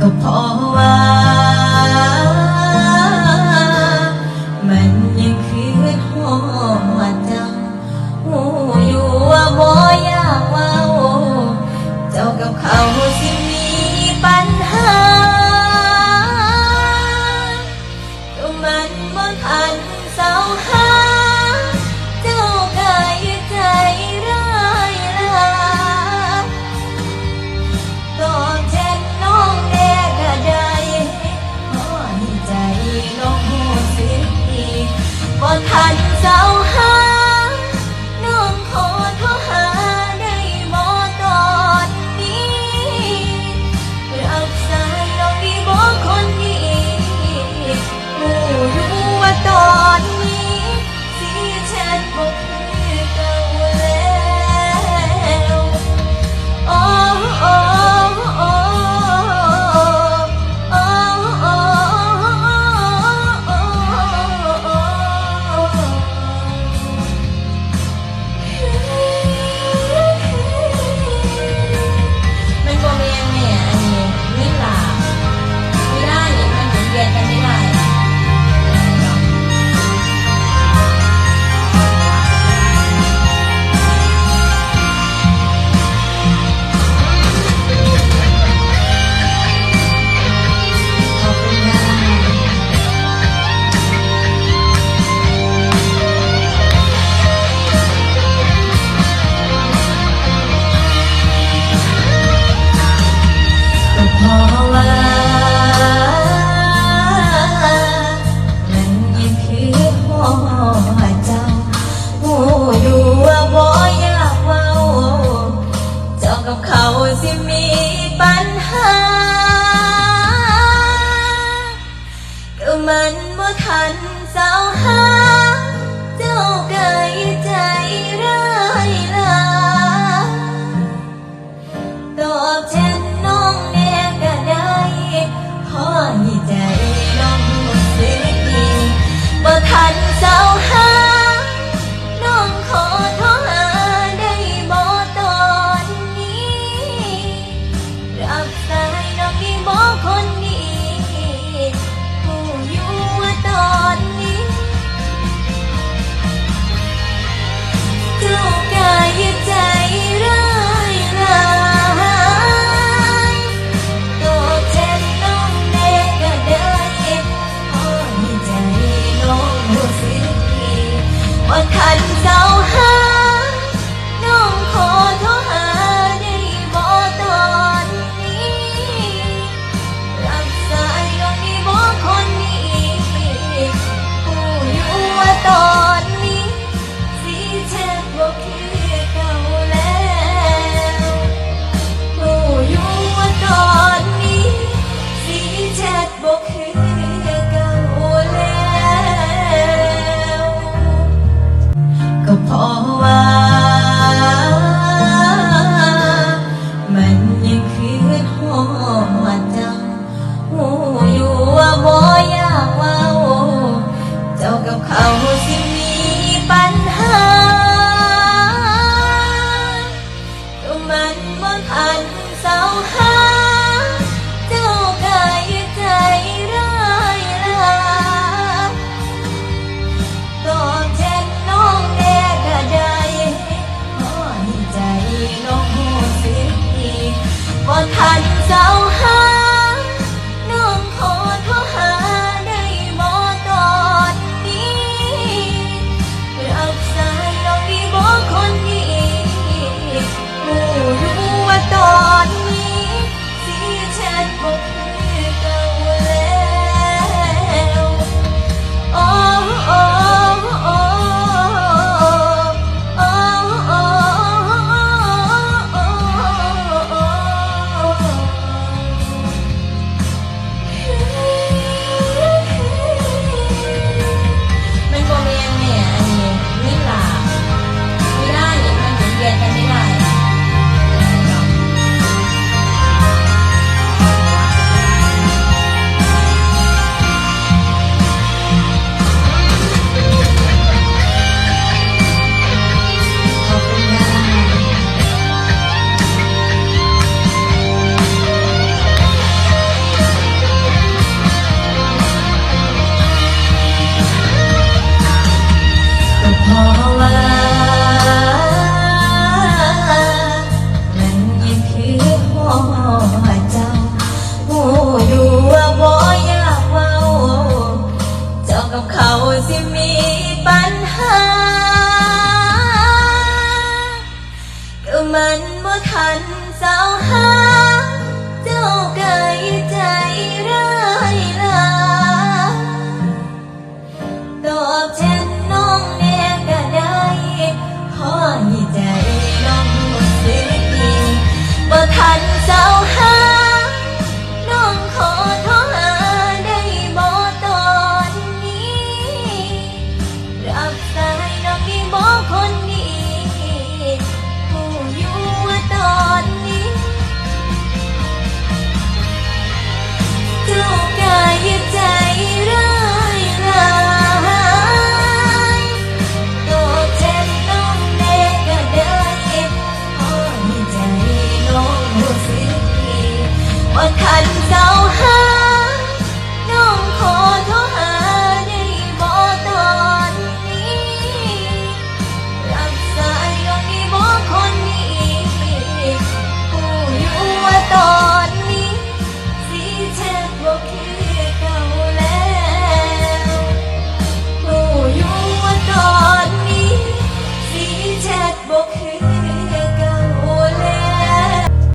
ก็เพราะว่า มันยังคือหอดเจ้าหูอยู่ว่าบ่อยากว่าเจ้ากับเขาสิ อยู่ว่าบ่อยากเว้าเจ้ากับเขาสิมีปัญหา ก็มันบ่ทันเศร้าหา เจ้าไกลใจร้ายลาตอบแทนน้องแน่ก็ได้ขอให้ใจน้องสึกดีบ่ทันเศร้า 走好 So.